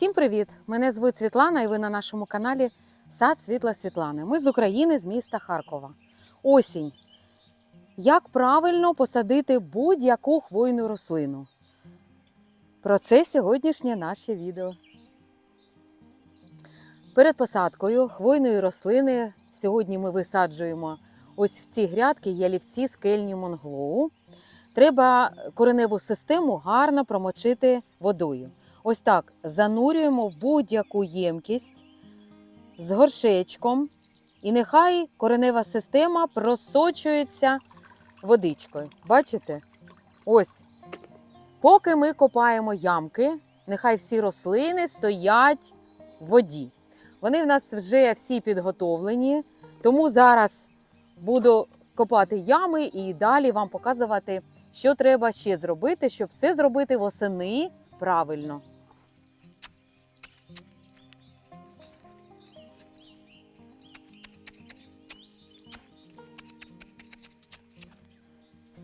Всім привіт! Мене звуть Світлана, і ви на нашому каналі Сад Світла Світлани. Ми з України, з міста Харкова. Осінь. Як правильно посадити будь-яку хвойну рослину? Про це сьогоднішнє наше відео. Перед посадкою хвойної рослини сьогодні ми висаджуємо ось в ці грядки ялівці скельні монглоу. Треба кореневу систему гарно промочити водою. Ось так занурюємо в будь-яку ємкість з горшечком, і нехай коренева система просочується водичкою. Бачите? Ось. Поки ми копаємо ямки, нехай всі рослини стоять в воді. Вони в нас вже всі підготовлені, тому зараз буду копати ями і далі вам показувати, що треба ще зробити, щоб все зробити восени правильно.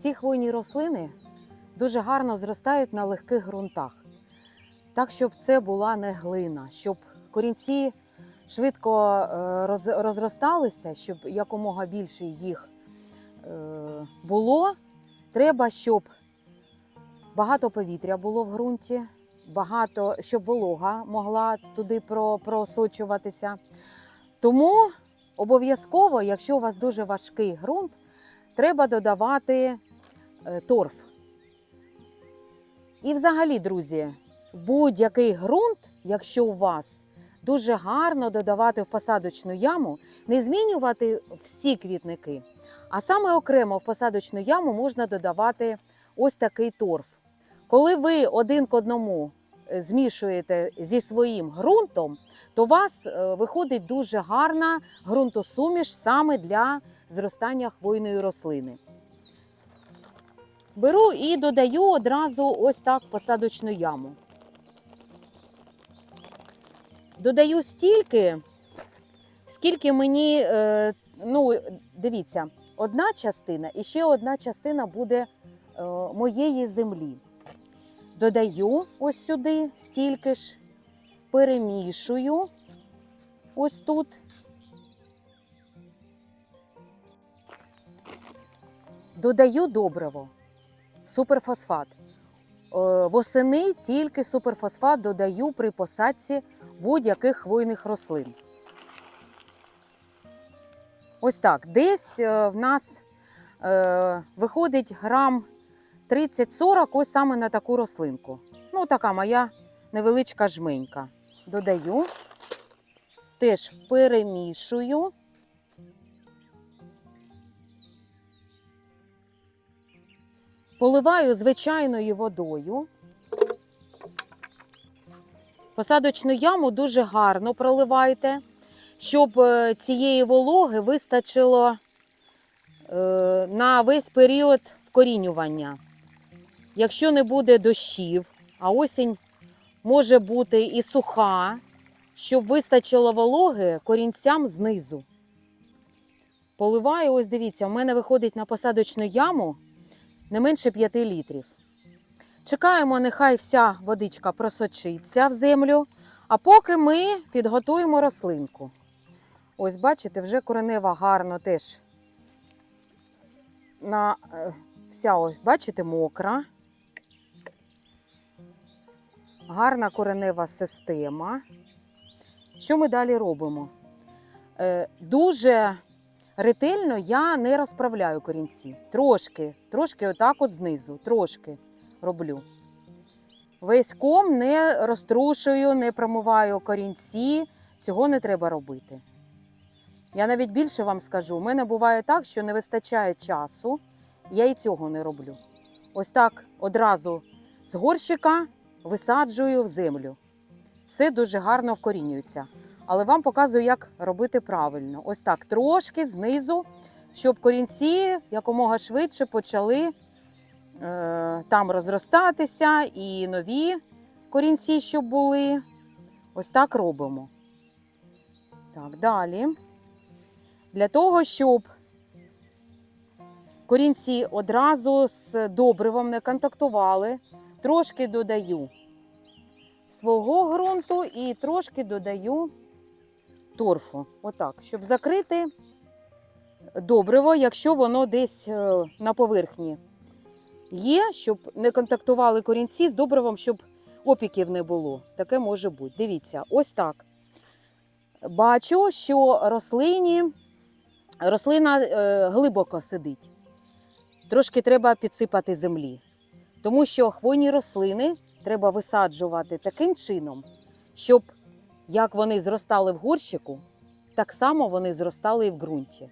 Всі хвойні рослини дуже гарно зростають на легких ґрунтах, так, щоб це була не глина, щоб корінці швидко е, розросталися, щоб якомога більше їх е, було. Треба, щоб багато повітря було в ґрунті, багато, щоб волога могла туди просочуватися. Тому обов'язково, якщо у вас дуже важкий ґрунт, треба додавати торф. І взагалі, друзі, будь-який ґрунт, якщо у вас дуже гарно додавати в посадочну яму, не змінювати всі квітники, а саме окремо в посадочну яму можна додавати ось такий торф. Коли ви один к одному е, змішуєте зі своїм ґрунтом, то у вас е, виходить дуже гарна ґрунтосуміш саме для зростання хвойної рослини. Беру і додаю одразу ось так посадочну яму. Додаю стільки, скільки мені, е, ну, дивіться, одна частина і ще одна частина буде е, моєї землі. Додаю ось сюди стільки ж, перемішую ось тут. Додаю добриво, суперфосфат. Е, Восени тільки суперфосфат додаю при посадці будь-яких хвойних рослин. Ось так. Десь е, в нас е, виходить грам 30-40 ось саме на таку рослинку. Ну, така моя невеличка жменька. Додаю, теж перемішую. Поливаю звичайною водою. Посадочну яму дуже гарно проливайте, щоб е, цієї вологи вистачило е, на весь період вкорінювання. Якщо не буде дощів, а осінь може бути і суха, щоб вистачило вологи корінцям знизу. Поливаю, ось дивіться, у мене виходить на посадочну яму не менше 5 літрів. Чекаємо, нехай вся водичка просочиться в землю, а поки ми підготуємо рослинку. Ось, бачите, вже коренева гарно теж на е, вся ось, бачите, мокра. Гарна коренева система. Що ми далі робимо? Е, дуже ретельно я не розправляю корінці. Трошки, трошки отак от знизу, трошки роблю. Весь ком не розтрушую, не промиваю корінці. Цього не треба робити. Я навіть більше вам скажу: у мене буває так, що не вистачає часу, я і цього не роблю. Ось так одразу з горщика висаджую в землю. Все дуже гарно вкорінюється. Але вам показую, як робити правильно. Ось так, трошки знизу, щоб корінці якомога швидше почали е, там розростатися, і нові корінці, щоб були. Ось так робимо. Так, далі. Для того, щоб корінці одразу з добривом не контактували, трошки додаю свого ґрунту і трошки додаю торфу. Отак, щоб закрити добриво, якщо воно десь е, на поверхні є, щоб не контактували корінці з добривом, щоб опіків не було. Таке може бути. Дивіться, ось так. Бачу, що рослині, рослина е, глибоко сидить. Трошки треба підсипати землі. Тому що хвойні рослини треба висаджувати таким чином, щоб як вони зростали в горщику, так само вони зростали і в ґрунті.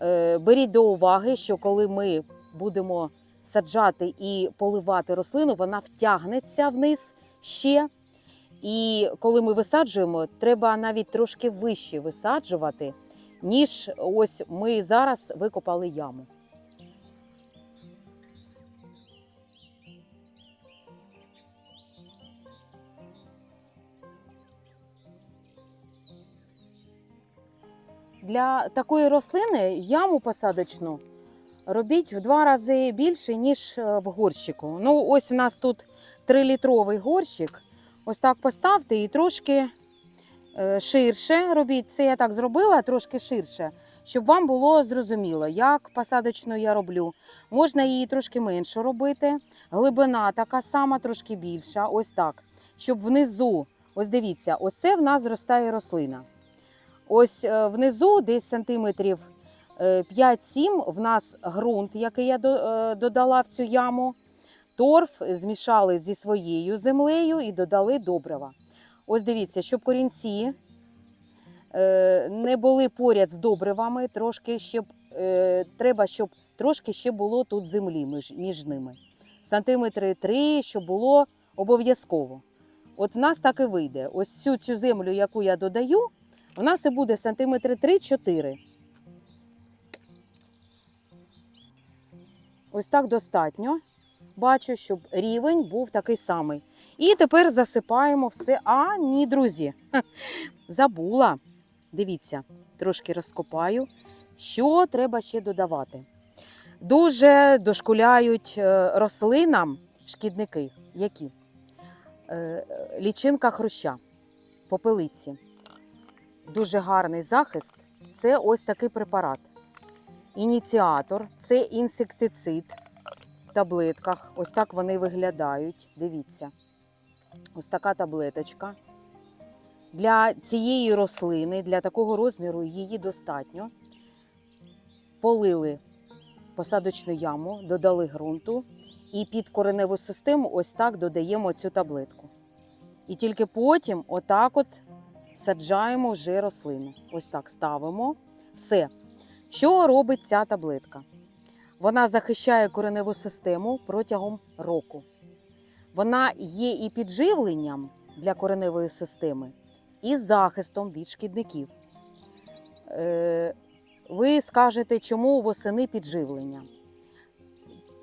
Е, Беріть до уваги, що коли ми будемо саджати і поливати рослину, вона втягнеться вниз ще. І коли ми висаджуємо, треба навіть трошки вище висаджувати, ніж ось ми зараз викопали яму. Для такої рослини яму посадочну робіть в два рази більше, ніж е, в горщику. Ну, ось у нас тут 3-літровий горщик. Ось так поставте і трошки е, ширше робіть. Це я так зробила, трошки ширше, щоб вам було зрозуміло, як посадочну я роблю. Можна її трошки менше робити. Глибина така сама, трошки більша. Ось так. Щоб внизу, ось дивіться, ось це в нас зростає рослина. Ось е, внизу, десь сантиметрів е, 5-7, в нас ґрунт, який я е, додала в цю яму. Торф змішали зі своєю землею і додали добрива. Ось дивіться, щоб корінці е, не були поряд з добривами, трошки щоб, е, треба, щоб трошки ще було тут землі між ними. Сантиметри 3, щоб було обов'язково. От в нас так і вийде. Ось всю цю землю, яку я додаю, у нас і буде сантиметри 3-4. Ось так достатньо. Бачу, щоб рівень був такий самий. І тепер засипаємо все. А, ні, друзі, забула. Дивіться, трошки розкопаю. Що треба ще додавати? Дуже дошкуляють е, рослинам шкідники. Які? Е, Лічинка хруща, попелиці. Дуже гарний захист це ось такий препарат. Ініціатор це інсектицид в таблетках. Ось так вони виглядають. Дивіться. Ось така таблеточка. Для цієї рослини, для такого розміру її достатньо. Полили посадочну яму, додали ґрунту і під кореневу систему ось так додаємо цю таблетку. І тільки потім отак от саджаємо вже рослину. Ось так ставимо. Все. Що робить ця таблетка? Вона захищає кореневу систему протягом року. Вона є і підживленням для кореневої системи, і захистом від шкідників. Е, ви скажете, чому восени підживлення?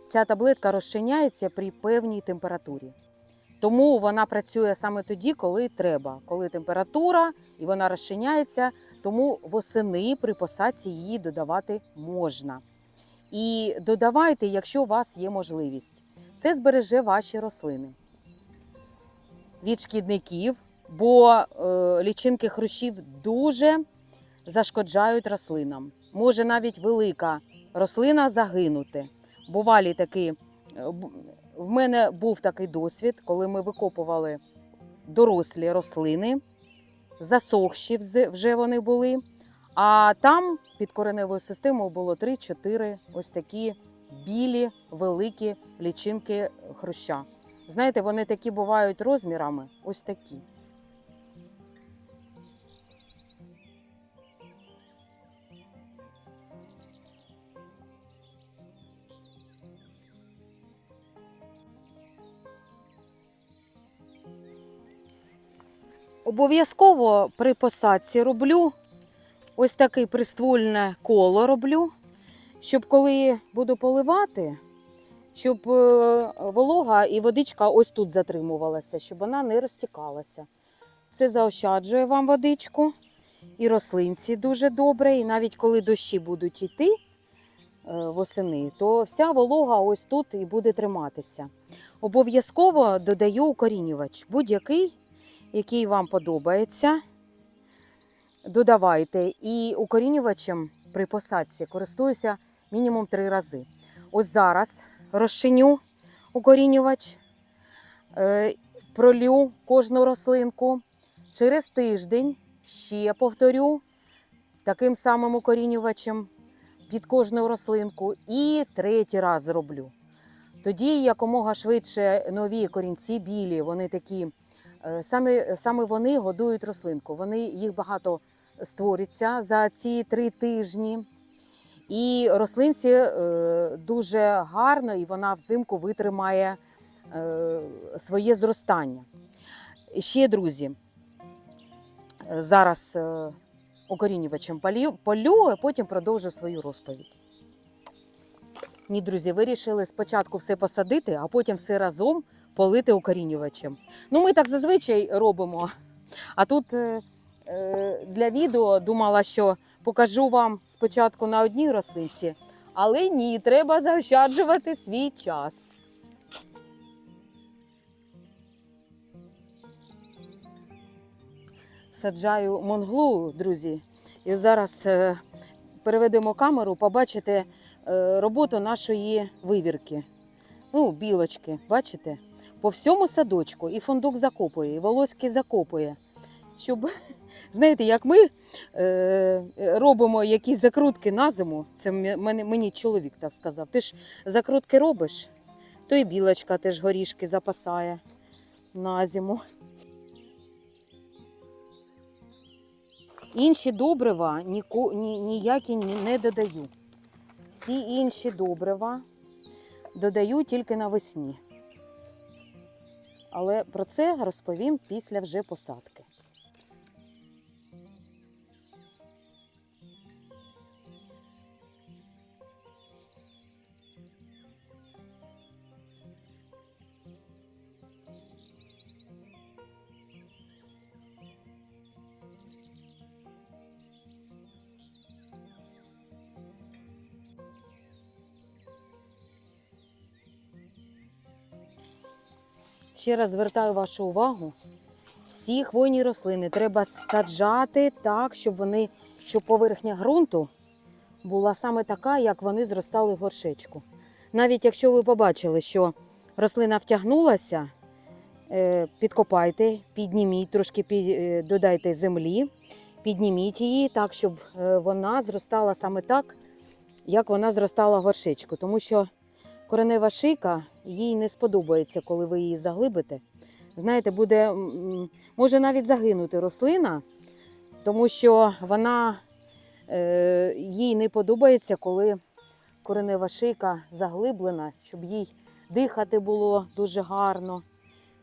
Ця таблетка розчиняється при певній температурі. Тому вона працює саме тоді, коли треба, коли температура і вона розчиняється, тому восени при посадці її додавати можна. І додавайте, якщо у вас є можливість. Це збереже ваші рослини від шкідників, бо е, лічинки хрущів дуже зашкоджають рослинам. Може навіть велика рослина загинути. Бувалі такі. В мене був такий досвід, коли ми викопували дорослі рослини, засохші вже вони були. А там під кореневою системою було 3-4 ось такі білі, великі лічинки хруща. Знаєте, вони такі бувають розмірами, ось такі. Обов'язково при посадці роблю ось таке приствольне коло роблю, щоб коли буду поливати, щоб е, волога і водичка ось тут затримувалася, щоб вона не розтікалася. Це заощаджує вам водичку і рослинці дуже добре. І навіть коли дощі будуть йти е, восени, то вся волога ось тут і буде триматися. Обов'язково додаю укорінювач будь-який. Який вам подобається. Додавайте. І укорінювачем при посадці користуюся мінімум три рази. Ось зараз розчиню укорінювач, е, пролю кожну рослинку. Через тиждень ще повторю таким самим укорінювачем під кожну рослинку. І третій раз зроблю. Тоді якомога швидше нові корінці білі, вони такі, саме, саме вони годують рослинку. Вони, їх багато створюється за ці три тижні. І рослинці е, дуже гарно, і вона взимку витримає е, своє зростання. Ще, друзі, е, зараз е, укорінювачем полю, полю, а потім продовжу свою розповідь. Ні, друзі, вирішили спочатку все посадити, а потім все разом полити укорінювачем. Ну, ми так зазвичай робимо. А тут е, е, для відео думала, що покажу вам спочатку на одній рослинці, але ні, треба заощаджувати свій час. Саджаю монглу, друзі, і зараз е, переведемо камеру, побачите роботу нашої вивірки. Ну, білочки, бачите? По всьому садочку і фундук закопує, і волоський закопує. Щоб, знаєте, як ми е, робимо якісь закрутки на зиму, це м- мене, мені чоловік так сказав. Ти ж закрутки робиш, то і білочка теж горішки запасає на зиму. Інші добрива ніко, ні, ніякі не додаю. Всі інші добрива додаю тільки навесні. Але про це розповім після вже посадки. Ще раз звертаю вашу увагу. Всі хвойні рослини треба саджати так, щоб вони, щоб поверхня ґрунту була саме така, як вони зростали в горшечку. Навіть якщо ви побачили, що рослина втягнулася, е, підкопайте, підніміть, трошки е, додайте землі, підніміть її так, щоб е, вона зростала саме так, як вона зростала в горшечку. Тому що коренева шийка їй не сподобається, коли ви її заглибите. Знаєте, буде може навіть загинути рослина, тому що вона е, їй не подобається, коли коренева шийка заглиблена, щоб їй дихати було дуже гарно.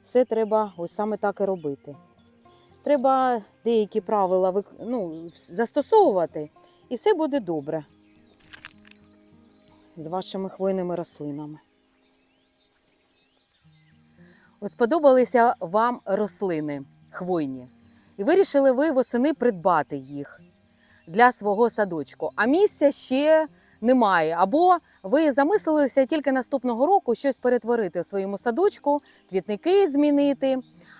Все треба ось саме так і робити. Треба деякі правила ну, застосовувати, і все буде добре з вашими хвойними рослинами. Сподобалися вам рослини хвойні, і вирішили ви восени придбати їх для свого садочку. А місця ще немає. Або ви замислилися тільки наступного року щось перетворити в своєму садочку, квітники змінити.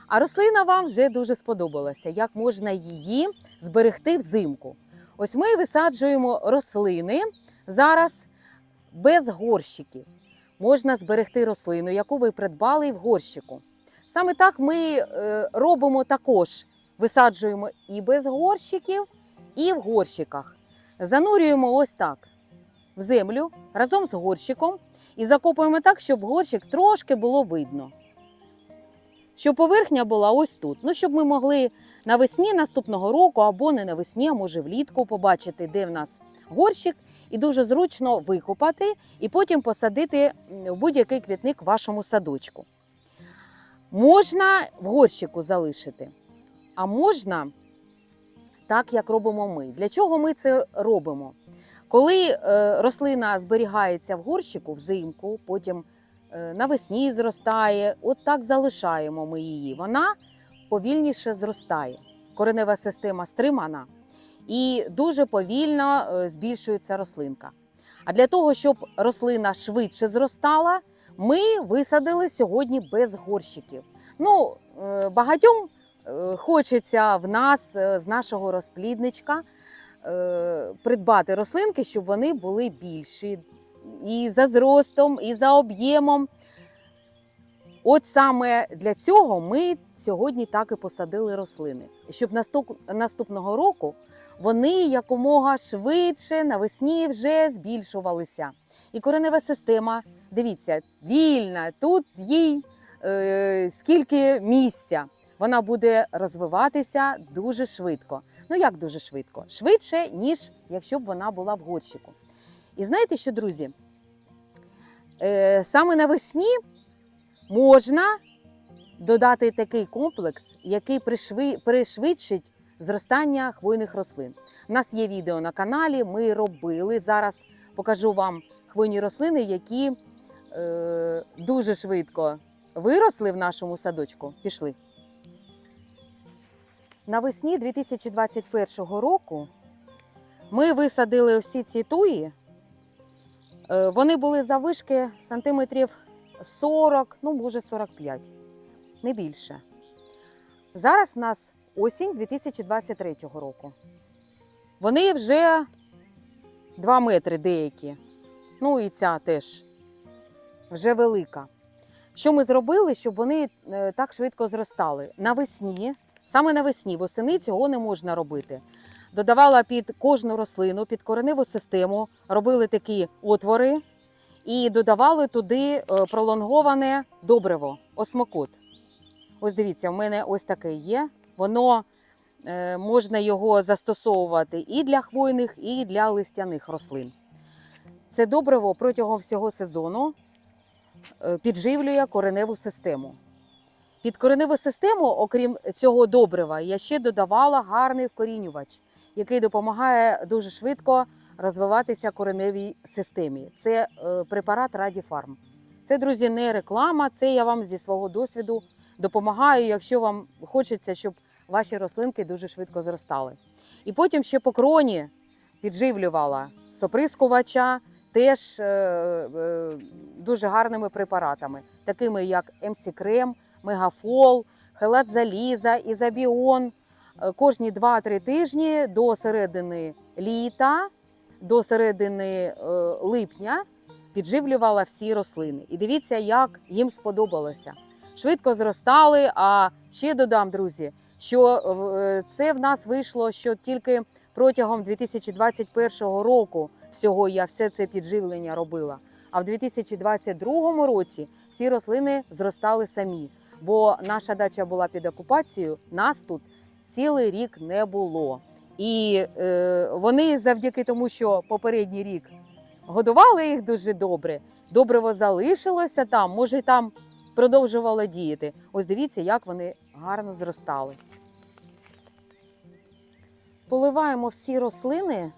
А рослина вам вже дуже сподобалася, як можна її зберегти взимку. Ось ми висаджуємо рослини зараз без горщиків можна зберегти рослину, яку ви придбали в горщику. Саме так ми е, робимо також: висаджуємо і без горщиків, і в горщиках. Занурюємо ось так в землю разом з горщиком і закопуємо так, щоб горщик трошки було видно. Щоб поверхня була ось тут. Ну, щоб ми могли навесні наступного року або не навесні, а може влітку побачити, де в нас горщик, і дуже зручно викопати і потім посадити в будь-який квітник в вашому садочку. Можна в горщику залишити, а можна так, як робимо ми. Для чого ми це робимо? Коли е, рослина зберігається в горщику взимку, потім е, навесні зростає, от так залишаємо ми її. Вона повільніше зростає. Коренева система стримана і дуже повільно е, збільшується рослинка. А для того, щоб рослина швидше зростала, ми висадили сьогодні без горщиків. Ну, е, багатьом е, хочеться в нас з нашого розплідничка придбати рослинки, щоб вони були більші і за зростом, і за об'ємом. От саме для цього ми сьогодні так і посадили рослини, щоб наступного року вони якомога швидше навесні вже збільшувалися. І коренева система, дивіться, вільна, тут їй е, скільки місця. Вона буде розвиватися дуже швидко. Ну як дуже швидко? Швидше, ніж якщо б вона була в горщику. І знаєте що, друзі? Е, саме навесні можна додати такий комплекс, який пришви- пришвидшить зростання хвойних рослин. У нас є відео на каналі. Ми робили. Зараз покажу вам хвойні рослини, які е, дуже швидко виросли в нашому садочку. Пішли. Навесні 2021 року ми висадили всі ці туї. Е, Вони були завишки сантиметрів 40, ну може 45, не більше. Зараз в нас осінь 2023 року. Вони вже 2 метри деякі. Ну і ця теж вже велика. Що ми зробили, щоб вони е, так швидко зростали? Навесні, саме навесні, восени цього не можна робити. Додавала під кожну рослину, під кореневу систему, робили такі отвори і додавали туди е, пролонговане добриво, осмокот. Ось дивіться, в мене ось таке є. Воно е, можна його застосовувати і для хвойних, і для листяних рослин. Це добриво протягом всього сезону е, підживлює кореневу систему. Під кореневу систему, окрім цього добрива, я ще додавала гарний вкорінювач, який допомагає дуже швидко розвиватися кореневій системі. Це е, препарат Радіфарм. Це, друзі, не реклама, це я вам зі свого досвіду допомагаю, якщо вам хочеться, щоб ваші рослинки дуже швидко зростали. І потім ще по кроні підживлювала соприскувача теж е, е, дуже гарними препаратами, такими як МС Крем, Мегафол, Хелат Заліза, Ізобіон. Е, Кожні 2-3 тижні до середини літа, до середини е, липня підживлювала всі рослини. І дивіться, як їм сподобалося. Швидко зростали. А ще додам, друзі, що е, це в нас вийшло, що тільки протягом 2021 року всього я все це підживлення робила. А в 2022 році всі рослини зростали самі, бо наша дача була під окупацією, нас тут цілий рік не було. І е, вони завдяки тому, що попередній рік годували їх дуже добре, добриво залишилося там, може, там продовжувало діяти. Ось дивіться, як вони гарно зростали. Поливаємо всі рослини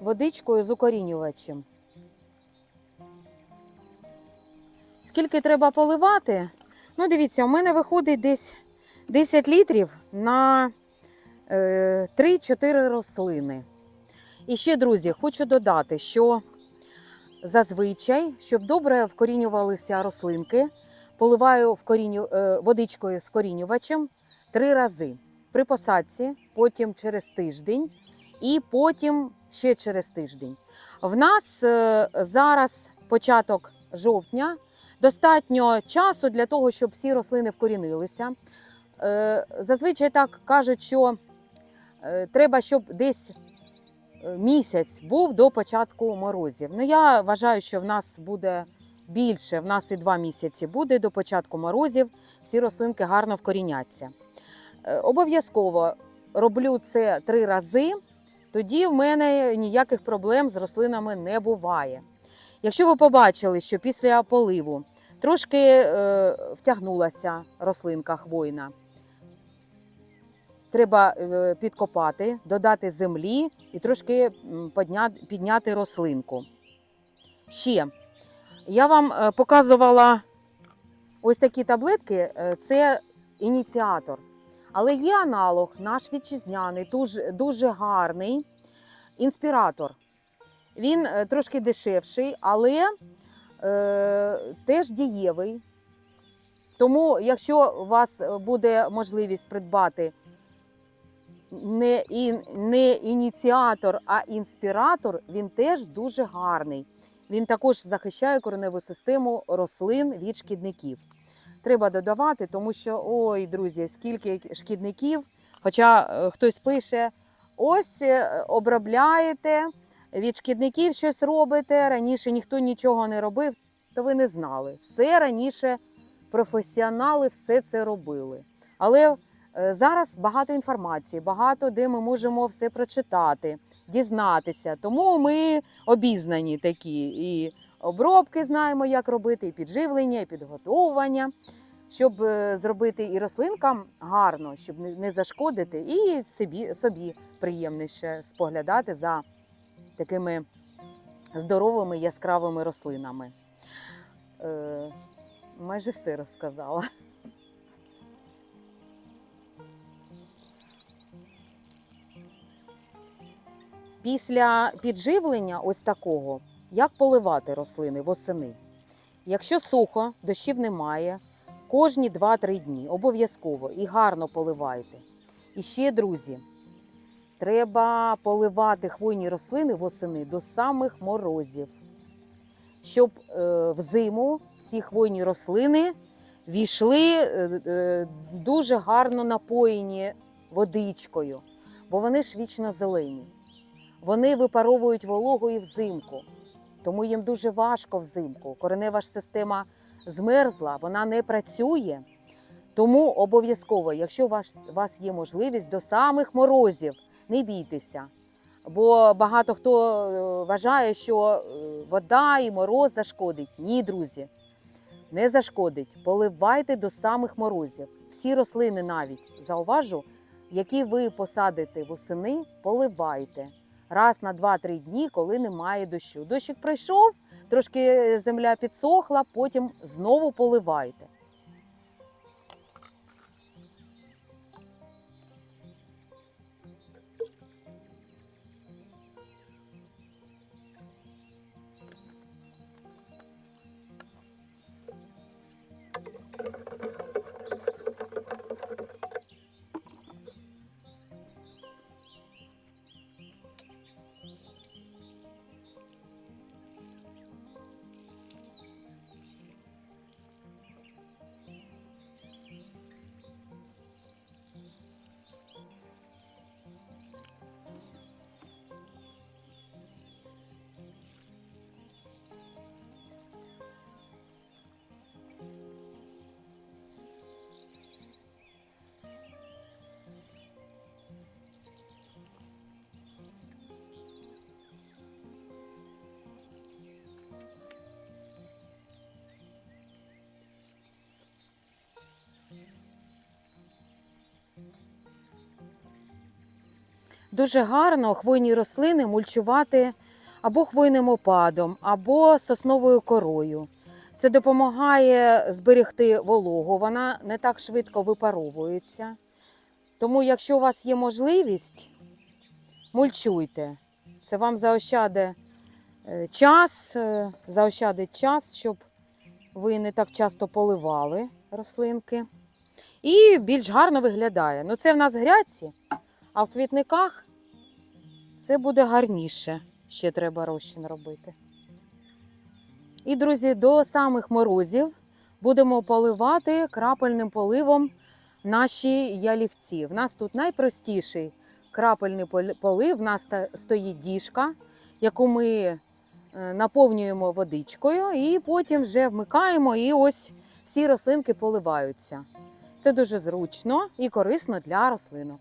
водичкою з укорінювачем. Скільки треба поливати? Ну, дивіться, у мене виходить десь 10 літрів на е, 3-4 рослини. І ще, друзі, хочу додати, що зазвичай, щоб добре вкорінювалися рослинки, поливаю е, водичкою з корінювачем три рази. При посадці, потім через тиждень і потім ще через тиждень. В нас е, зараз початок жовтня, достатньо часу для того, щоб всі рослини вкорінилися. Е, Зазвичай так кажуть, що е, треба, щоб десь місяць був до початку морозів. Ну, я вважаю, що в нас буде більше, в нас і два місяці буде до початку морозів, всі рослинки гарно вкоріняться. Е, Обов'язково роблю це три рази, тоді в мене ніяких проблем з рослинами не буває. Якщо ви побачили, що після поливу трошки е, втягнулася рослинка хвойна, треба е, підкопати, додати землі і трошки підняти рослинку. Ще я вам е, показувала ось такі таблетки, це ініціатор. Але є аналог, наш вітчизняний, дуже, дуже гарний інспіратор. Він е, трошки дешевший, але е, теж дієвий. Тому, якщо у вас е, буде можливість придбати не, ін, не ініціатор, а інспіратор, він теж дуже гарний. Він також захищає кореневу систему рослин від шкідників. Треба додавати, тому що ой, друзі, скільки шкідників. Хоча е, хтось пише: ось е, обробляєте, від шкідників щось робите. Раніше ніхто нічого не робив, то ви не знали. Все раніше професіонали все це робили. Але е, зараз багато інформації, багато де ми можемо все прочитати, дізнатися. Тому ми обізнані такі і обробки знаємо, як робити, і підживлення, і підготовлення, щоб е, зробити і рослинкам гарно, щоб не зашкодити, і собі, собі приємніше споглядати за такими здоровими яскравими рослинами. Е, майже все розказала. Після підживлення ось такого, як поливати рослини восени? Якщо сухо, дощів немає, кожні 2-3 дні обов'язково і гарно поливайте. І ще, друзі, треба поливати хвойні рослини восени до самих морозів, щоб е, взиму всі хвойні рослини війшли е, е, дуже гарно напоєні водичкою, бо вони ж вічно зелені. Вони випаровують вологу і взимку, тому їм дуже важко взимку. Коренева ж система змерзла, вона не працює. Тому обов'язково, якщо у вас, у вас є можливість до самих морозів, не бійтеся. Бо багато хто е, вважає, що е, вода і мороз зашкодить. Ні, друзі, не зашкодить. Поливайте до самих морозів. Всі рослини навіть зауважу, які ви посадите восени, поливайте раз на 2-3 дні, коли немає дощу. Дощик пройшов, трошки земля підсохла, потім знову поливайте. Дуже гарно хвойні рослини мульчувати або хвойним опадом, або сосновою корою. Це допомагає зберегти вологу, вона не так швидко випаровується. Тому, якщо у вас є можливість, мульчуйте. Це вам заощаде е, час, е, заощадить час, щоб ви не так часто поливали рослинки. І більш гарно виглядає. Ну, це в нас грядці, а в квітниках це буде гарніше. Ще треба розчин робити. І, друзі, до самих морозів будемо поливати крапельним поливом наші ялівці. В нас тут найпростіший крапельний полив. В нас стоїть діжка, яку ми е, наповнюємо водичкою, і потім вже вмикаємо, і ось всі рослинки поливаються. Це дуже зручно і корисно для рослинок.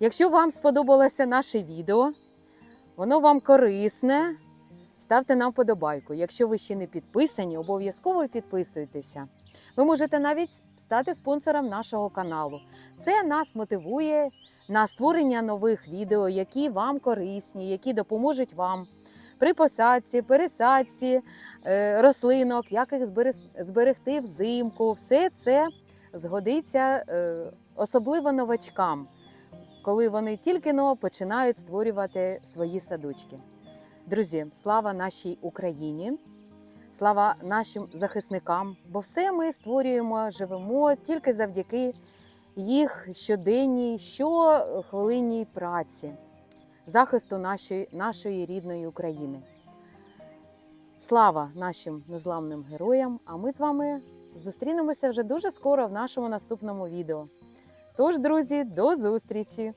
Якщо вам сподобалося наше відео, воно вам корисне, ставте нам вподобайку. Якщо ви ще не підписані, обов'язково підписуйтеся. Ви можете навіть стати спонсором нашого каналу. Це нас мотивує на створення нових відео, які вам корисні, які допоможуть вам при посадці, пересадці е, рослинок, як їх зберегти взимку. Все це згодиться е, особливо новачкам, коли вони тільки но починають створювати свої садочки. Друзі, слава нашій Україні! Слава нашим захисникам, бо все ми створюємо, живемо тільки завдяки їх щоденній, щохвилинній праці, захисту нашої, нашої рідної України. Слава нашим незламним героям! А ми з вами зустрінемося вже дуже скоро в нашому наступному відео. Тож, друзі, до зустрічі!